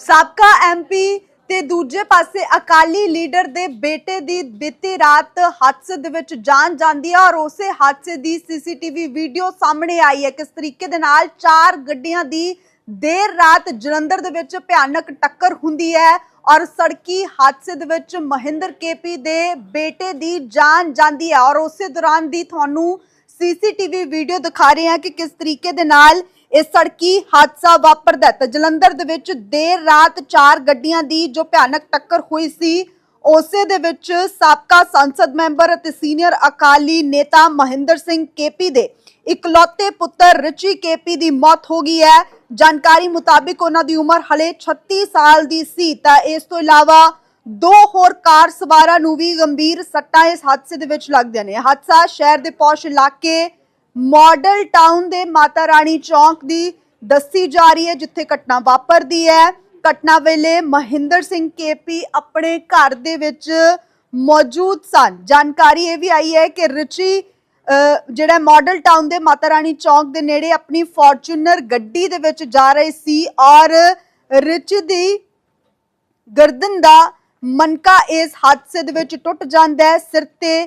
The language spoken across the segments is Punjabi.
ਸਾਬਕਾ ਐਮਪੀ ਤੇ ਦੂਜੇ ਪਾਸੇ ਅਕਾਲੀ ਲੀਡਰ ਦੇ ਬੇਟੇ ਦੀ ਬੀਤੀ ਰਾਤ ਹਾਦਸੇ ਦੇ ਵਿੱਚ ਜਾਨ ਜਾਂਦੀ ਹੈ ਔਰ ਉਸੇ ਹਾਦਸੇ ਦੀ ਸੀਸੀਟੀਵੀ ਵੀਡੀਓ ਸਾਹਮਣੇ ਆਈ ਹੈ। ਕਿਸ ਤਰੀਕੇ ਦੇ ਨਾਲ ਚਾਰ ਗੱਡੀਆਂ ਦੀ ਦੇਰ ਰਾਤ ਜਲੰਧਰ ਦੇ ਵਿੱਚ ਭਿਆਨਕ ਟੱਕਰ ਹੁੰਦੀ ਹੈ ਔਰ ਸੜਕੀ ਹਾਦਸੇ ਦੇ ਵਿੱਚ ਮਹਿੰਦਰ ਕੇਪੀ ਦੇ ਬੇਟੇ ਦੀ ਜਾਨ ਜਾਂਦੀ ਹੈ ਔਰ ਉਸੇ ਦੌਰਾਨ ਦੀ ਤੁਹਾਨੂੰ ਸੀਸੀਟੀਵੀ ਵੀਡੀਓ ਦਿਖਾ ਰਹੇ ਹਾਂ ਕਿ ਕਿਸ ਤਰੀਕੇ ਦੇ ਨਾਲ ਇਹ ਸੜਕੀ ਹਾਦਸਾ ਵਾਪਰਦਾ ਤਾਂ ਜਲੰਧਰ ਦੇ ਵਿੱਚ ਦੇਰ ਰਾਤ ਚਾਰ ਗੱਡੀਆਂ ਦੀ ਜੋ ਭਿਆਨਕ ਟੱਕਰ ਹੋਈ ਸੀ, ਉਸੇ ਦੇ ਵਿੱਚ ਸਾਬਕਾ ਸੰਸਦ ਮੈਂਬਰ ਅਤੇ ਸੀਨੀਅਰ ਅਕਾਲੀ ਨੇਤਾ ਮਹਿੰਦਰ ਸਿੰਘ ਕੇਪੀ ਦੇ ਇਕਲੌਤੇ ਪੁੱਤਰ ਰਿਚੀ ਕੇਪੀ ਦੀ ਮੌਤ ਹੋ ਗਈ ਹੈ। ਜਾਣਕਾਰੀ ਮੁਤਾਬਿਕ ਉਹਨਾਂ ਦੀ ਉਮਰ ਹਲੇ 36 ਸਾਲ ਦੀ ਸੀ। ਤਾਂ ਇਸ ਤੋਂ ਇਲਾਵਾ ਦੋ ਹੋਰ ਕਾਰ ਸਵਾਰਾਂ ਨੂੰ ਵੀ ਗੰਭੀਰ ਸੱਟਾਂ ਇਸ ਹਾਦਸੇ ਦੇ ਵਿੱਚ ਲੱਗਦੀਆਂ ਨੇ। ਹਾਦਸਾ ਸ਼ਹਿਰ ਦੇ ਪੌਸ਼ ਇਲਾਕੇ ਮਾਡਲ ਟਾਊਨ ਦੇ ਮਾਤਾ ਰਾਣੀ ਚੌਂਕ ਦੀ ਦੱਸੀ ਜਾ ਰਹੀ ਹੈ ਜਿੱਥੇ ਘਟਨਾ ਵਾਪਰਦੀ ਹੈ। ਘਟਨਾ ਵੇਲੇ ਮਹਿੰਦਰ ਸਿੰਘ ਕੇਪੀ ਆਪਣੇ ਘਰ ਦੇ ਵਿੱਚ ਮੌਜੂਦ ਸਨ। ਜਾਣਕਾਰੀ ਇਹ ਵੀ ਆਈ ਹੈ ਕਿ ਰਿਚੀ ਅਹ, ਜਿਹੜਾ ਮਾਡਲ ਟਾਊਨ ਦੇ ਮਾਤਾ ਰਾਣੀ ਚੌਂਕ ਦੇ ਨੇੜੇ ਆਪਣੀ ਫੋਰਚੂਨਰ ਗੱਡੀ ਦੇ ਵਿੱਚ ਜਾ ਰਹੇ ਸੀ ਔਰ ਰਿਚੀ ਦੀ ਗਰਦਨ ਦਾ ਮਨਕਾ ਇਸ ਹਾਦਸੇ ਦੇ ਵਿੱਚ ਟੁੱਟ ਜਾਂਦਾ ਹੈ। ਸਿਰ ਤੇ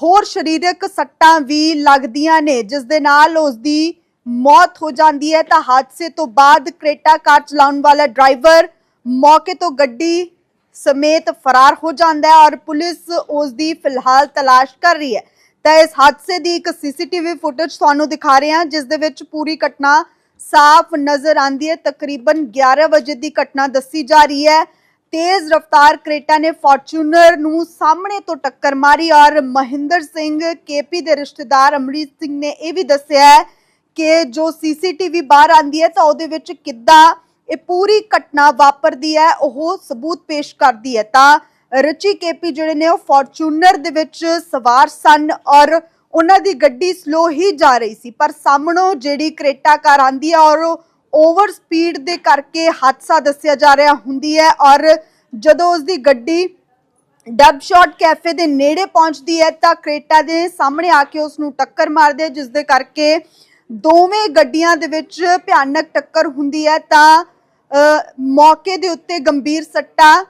ਹੋਰ ਸਰੀਰਕ ਸੱਟਾਂ ਵੀ ਲੱਗਦੀਆਂ ਨੇ, ਜਿਸ ਦੇ ਨਾਲ ਉਸ ਦੀ ਮੌਤ ਹੋ ਜਾਂਦੀ ਹੈ। ਤਾਂ ਹਾਦਸੇ ਤੋਂ ਬਾਅਦ ਕ੍ਰੇਟਾ ਕਾਰ ਚਲਾਉਣ ਵਾਲਾ ਡਰਾਈਵਰ ਮੌਕੇ ਤੋਂ ਗੱਡੀ ਸਮੇਤ ਫਰਾਰ ਹੋ ਜਾਂਦਾ ਹੈ ਔਰ ਪੁਲਿਸ ਉਸ ਦੀ ਫਿਲਹਾਲ ਤਲਾਸ਼ ਕਰ ਰਹੀ ਹੈ। ਤਾਂ ਇਸ ਹਾਦਸੇ ਦੀ ਇੱਕ ਸੀਸੀਟੀਵੀ ਫੁਟੇਜ ਤੁਹਾਨੂੰ ਦਿਖਾ ਰਹੇ ਹਾਂ, ਜਿਸ ਦੇ ਵਿੱਚ ਪੂਰੀ ਘਟਨਾ ਸਾਫ਼ ਨਜ਼ਰ ਆਂਦੀ ਹੈ। ਤਕਰੀਬਨ 11 ਵਜੇ ਦੀ ਘਟਨਾ ਦੱਸੀ ਜਾ ਰਹੀ ਹੈ। ਤੇਜ਼ ਰਫ਼ਤਾਰ ਕਰੇਟਾ ਨੇ ਫੋਰਚੂਨਰ ਨੂੰ ਸਾਹਮਣੇ ਤੋਂ ਟੱਕਰ ਮਾਰੀ ਔਰ ਮਹਿੰਦਰ ਸਿੰਘ ਕੇਪੀ ਦੇ ਰਿਸ਼ਤੇਦਾਰ ਅਮਰੀਤ ਸਿੰਘ ਨੇ ਇਹ ਵੀ ਦੱਸਿਆ ਹੈ ਕਿ ਜੋ ਸੀਸੀਟੀਵੀ ਬਾਹਰ ਆਂਦੀ ਹੈ ਤਾਂ ਉਹਦੇ ਵਿੱਚ ਕਿੱਦਾਂ ਇਹ ਪੂਰੀ ਘਟਨਾ ਵਾਪਰਦੀ ਹੈ, ਉਹ ਸਬੂਤ ਪੇਸ਼ ਕਰਦੀ ਹੈ। ਤਾਂ ਰਚੀ ਕੇਪੀ ਜਿਹੜੇ ਨੇ ਉਹ ਫੋਰਚੂਨਰ ਦੇ ਵਿੱਚ ਸਵਾਰ ਸਨ ਔਰ ਉਹਨਾਂ ਦੀ ਗੱਡੀ ਸਲੋ ਹੀ ਜਾ ਰਹੀ ਸੀ, ਪਰ ਸਾਹਮਣੋਂ ਜਿਹੜੀ ਕਰੇਟਾ ਕਾਰ ਆਂਦੀ ਹੈ ਔਰ ਉਹ ਓਵਰ ਸਪੀਡ ਦੇ ਕਰਕੇ ਹਾਦਸਾ ਦੱਸਿਆ ਜਾ ਰਿਹਾ ਹੁੰਦੀ ਹੈ ਔਰ ਜਦੋਂ ਉਸ ਦੀ ਗੱਡੀ ਡੱਬ ਸ਼ਾਟ ਕੈਫੇ ਦੇ ਨੇੜੇ ਪਹੁੰਚਦੀ ਹੈ ਤਾਂ ਕ੍ਰੇਟਾ ਦੇ ਸਾਹਮਣੇ ਆ ਕੇ ਉਸ ਨੂੰ ਟੱਕਰ ਮਾਰਦੇ ਹੈ, ਜਿਸ ਦੇ ਕਰਕੇ ਦੋਵੇਂ ਗੱਡੀਆਂ ਦੇ ਵਿੱਚ ਭਿਆਨਕ ਟੱਕਰ ਹੁੰਦੀ ਹੈ। ਤਾਂ ਮੌਕੇ ਦੇ ਉੱਤੇ ਗੰਭੀਰ ਸੱਟਾਂ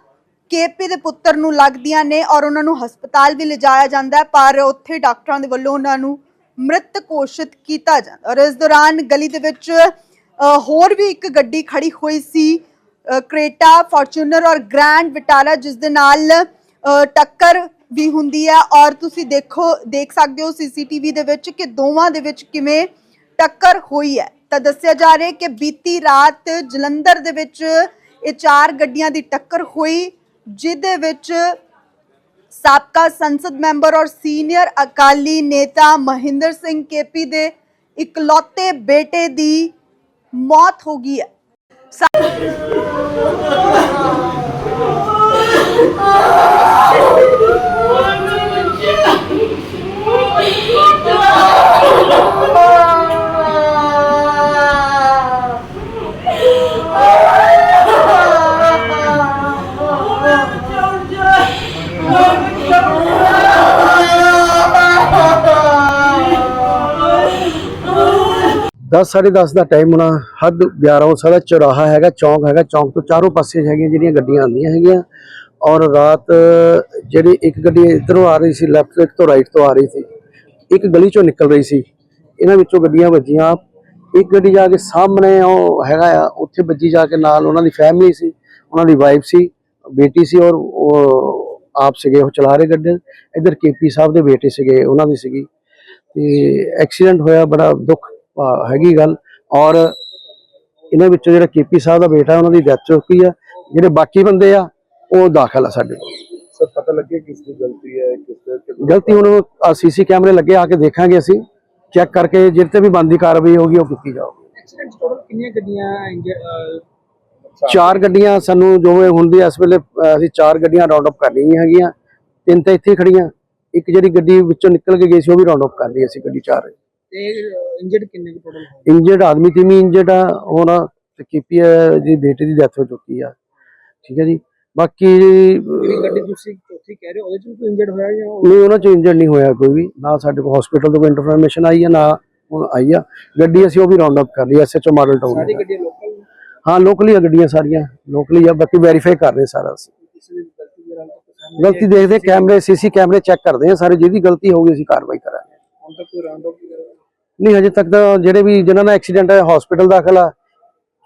ਕੇਪੀ ਦੇ ਪੁੱਤਰ ਨੂੰ ਲੱਗਦੀਆਂ ਨੇ ਔਰ ਉਹਨਾਂ ਨੂੰ ਹਸਪਤਾਲ ਵੀ ਲਿਜਾਇਆ ਜਾਂਦਾ ਪਰ ਉੱਥੇ ਡਾਕਟਰਾਂ ਦੇ ਵੱਲੋਂ ਉਹਨਾਂ ਨੂੰ ਮ੍ਰਿਤ ਘੋਸ਼ਿਤ ਕੀਤਾ ਜਾਂਦਾ ਔਰ ਇਸ ਦੌਰਾਨ ਗਲੀ ਦੇ ਵਿੱਚ ਹੋਰ ਵੀ ਇੱਕ ਗੱਡੀ ਖੜੀ ਹੋਈ ਸੀ ਅ, ਕ੍ਰੇਟਾ ਫੋਰਚੂਨਰ ਔਰ ਗ੍ਰੈਂਡ ਵਿਟਾਰਾ ਜਿਸ ਦੇ ਨਾਲ ਟੱਕਰ ਵੀ ਹੁੰਦੀ ਹੈ ਔਰ ਤੁਸੀਂ ਦੇਖੋ ਦੇਖ ਸਕਦੇ ਹੋ ਸੀਸੀਟੀਵੀ ਦੇ ਵਿੱਚ ਕਿ ਦੋਵਾਂ ਦੇ ਵਿੱਚ ਕਿਵੇਂ ਟੱਕਰ ਹੋਈ ਹੈ। ਤਾਂ ਦੱਸਿਆ ਜਾ ਰਿਹਾ ਕਿ ਬੀਤੀ ਰਾਤ ਜਲੰਧਰ ਦੇ ਵਿੱਚ ਇਹ ਚਾਰ ਗੱਡੀਆਂ ਦੀ ਟੱਕਰ ਹੋਈ ਜਿਹਦੇ ਵਿੱਚ ਸਾਬਕਾ ਸੰਸਦ ਮੈਂਬਰ ਔਰ ਸੀਨੀਅਰ ਅਕਾਲੀ ਨੇਤਾ ਮਹਿੰਦਰ ਸਿੰਘ ਕੇਪੀ ਦੇ ਇਕਲੌਤੇ ਬੇਟੇ ਦੀ ਮੌਤ ਹੋ ਗਈ ਹੈ 10 10:30 ਦਾ ਟਾਈਮ ਹੋਣਾ। ਹੱਦ 11 ਸਾਡਾ ਚੌਰਾਹਾ ਹੈਗਾ, ਚੌਂਕ ਹੈਗਾ। ਚੌਂਕ ਤੋਂ ਚਾਰੋਂ ਪਾਸੇ ਹੈਗੀਆਂ ਜਿਹੜੀਆਂ ਗੱਡੀਆਂ ਆਉਂਦੀਆਂ ਹੈਗੀਆਂ। ਔਰ ਰਾਤ ਜਿਹੜੀ ਇੱਕ ਗੱਡੀ ਇਧਰੋਂ ਆ ਰਹੀ ਸੀ ਲੈਫਟ ਤੋਂ ਰਾਈਟ ਤੋਂ ਆ ਰਹੀ ਸੀ, ਇੱਕ ਗਲੀ ਚੋਂ ਨਿਕਲ ਰਹੀ ਸੀ। ਇਹਨਾਂ ਵਿੱਚੋਂ ਗੱਡੀਆਂ ਵੱਜੀਆਂ। ਇੱਕ ਗੱਡੀ ਜਾ ਕੇ ਸਾਹਮਣੇ ਉਹ ਹੈਗਾ ਆ, ਉੱਥੇ ਵੱਜੀ ਜਾ ਕੇ ਨਾਲ ਉਹਨਾਂ ਦੀ ਫੈਮਿਲੀ ਸੀ, ਉਹਨਾਂ ਦੀ ਵਾਈਫ ਸੀ, ਬੇਟੀ ਸੀ ਔਰ ਉਹ ਆਪ ਸੀਗੇ, ਉਹ ਚਲਾ ਰਹੇ ਗੱਡੀ ਇਧਰ ਕੇਪੀ ਸਾਹਿਬ ਦੇ ਬੇਟੇ ਸੀਗੇ, ਉਹਨਾਂ ਦੀ ਸੀਗੀ। ਤੇ ਐਕਸੀਡੈਂਟ ਹੋਇਆ, ਬੜਾ ਦੁੱਖ ਹੈਗੀ ਗੱਲ। ਔਰ ਇਹਨਾਂ ਵਿੱਚੋਂ ਜਿਹੜਾ ਕੇਪੀ ਸਾਹਿਬ ਦਾ ਬੇਟਾ ਉਹਨਾਂ ਦੀ ਡੈਥ ਹੋ ਚੁੱਕੀ ਆ। ਜਿਹੜੇ ਬਾਕੀ ਬੰਦੇ ਆ ਉਹ ਦਾਖਲ ਆ ਸਾਡੇ ਕੋਲ। ਸਰ ਪਤਾ ਲੱਗਿਆ ਕਿਸ ਦੀ ਗਲਤੀ ਹੈ ਕਿਸ ਦੇ ਗਲਤੀ ਹੁਣ ਸੀਸੀ ਕੈਮਰੇ ਲੱਗੇ ਆ ਕੇ ਦੇਖਾਂਗੇ ਅਸੀਂ। ਚੈੱਕ ਕਰਕੇ ਜਿਹੜੇ ਤੇ ਵੀ ਬੰਦੀ ਕਾਰਵਾਈ ਹੋਗੀ ਉਹ ਕੀਤੀ ਜਾਊਗੀ। ਐਕਸੀਡੈਂਟ ਟੋਟਲ ਕਿੰਨੀਆਂ ਗੱਡੀਆਂ ਇੰਜਰ ਚਾਰ ਗੱਡੀਆਂ ਸਾਨੂੰ ਜੋ ਹੁੰਦੀ ਆ ਇਸ ਵੇਲੇ ਅਸੀਂ ਚਾਰ ਗੱਡੀਆਂ ਰਾਉਂਡ ਅਪ ਕਰ ਲਈਆਂ ਹੈਗੀਆਂ। ਤਿੰਨ ਤਾਂ ਇੱਥੇ ਖੜੀਆਂ ਇੱਕ ਜਿਹੜੀ ਗੱਡੀ ਵਿੱਚੋਂ ਨਿਕਲ ਕੇ ਗਈ ਸੀ ਉਹ ਵੀ ਰਾਉਂਡ ਅਪ ਕਰ ਲਈ ਅਸੀਂ ਗੱਡੀ ਚਾਰ। ਇੰਜਰਡ ਕਿੰਨੇ ਕੁ ਟੋਟਲ ਇੰਜਰਡ ਆਦਮੀ ਤਿੰਨ ਇੰਜਰਡ ਆ ਹੁਣ ਤੇ ਕੀਪੀ ਜੀ ਬੇਟੇ ਦੀ ਡੈਥ ਹੋ ਚੁੱਕੀ ਆ। ਠੀਕ ਹੈ ਜੀ? ਬਾਕੀ ਜਿਹੜੀ ਗੱਡੀ ਤੁਸੀਂ ਚੌਥੀ ਕਹਿ ਰਹੇ ਹੋ ਉਹਦੇ ਚ ਵੀ ਕੋਈ ਇੰਜਰਡ ਹੋਇਆ ਜਾਂ ਉਹ- ਨਹੀਂ ਉਹਨਾਂ ਚ ਇੰਜਰਡ ਨਹੀਂ ਹੋਇਆ ਕੋਈ ਵੀ। ਨਾ ਸਾਡੇ ਕੋਲ ਹਸਪੀਟਲ ਤੋਂ ਕੋਈ ਇਨਫੋਰਮੇਸ਼ਨ ਆਈ ਹੈ ਨਾ ਹੁਣ ਆਈ ਆ। ਗੱਡੀ ਅਸੀਂ ਉਹ ਵੀ ਰਾਉਂਡ ਅਪ ਕਰ ਲਈ ਐਸਐਚਓ ਮਾਡਲ ਸਾਰੀ ਟਾਊਨ ਗੱਡੀਆਂ ਲੋਕਲ ਹਾਂ ਲੋਕਲੀ ਆ ਗੱਡੀਆਂ ਸਾਰੀਆਂ। ਲੋਕਲੀ ਆ ਬਾਕੀ ਵੈਰੀਫਾਈ ਕਰ ਰਹੇ ਸਾਰਾ ਅਸੀਂ। ਕਿਸੇ ਦੀ ਗਲਤੀ ਦੇ ਨਾਲ ਤਾਂ ਪਸੰਦ ਗਲਤੀ ਦੇਖਦੇ ਕੈਮਰੇ ਸੀਸੀ ਕੈਮਰੇ ਚੈੱਕ ਕਰਦੇ ਆ ਸਾਰੇ ਜਿਹਦੀ ਗਲਤੀ ਹੋਊਗੀ ਅਸੀਂ ਕਾਰਵਾਈ ਕਰਾਂਗੇ। ਹੁਣ ਤੱਕ ਕੋਈ ਰਾਉਂਡ ਅਪ ਨਹੀਂ ਹਜੇ ਤੱਕ ਤਾਂ ਜਿਹੜੇ ਵੀ ਜਿਨ੍ਹਾਂ ਦਾ ਐਕਸੀਡੈਂਟ ਹੈ ਹਸਪੀਟਲ ਦਾਖਲ ਆ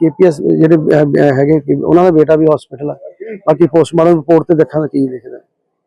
ਕੇਪੀਐਸ ਜਿਹੜੇ ਅਹ, ਅਹ, ਹੈਗੇ ਉਹਨਾਂ ਦਾ ਬੇਟਾ ਵੀ ਹਸਪੀਟਲ ਆ। ਬਾਕੀ ਪੋਸਟਮਾਰਟਮ ਰਿਪੋਰਟ ਤੇ ਦੇਖਾਂਗੇ ਕੀ ਦਿਖਦਾ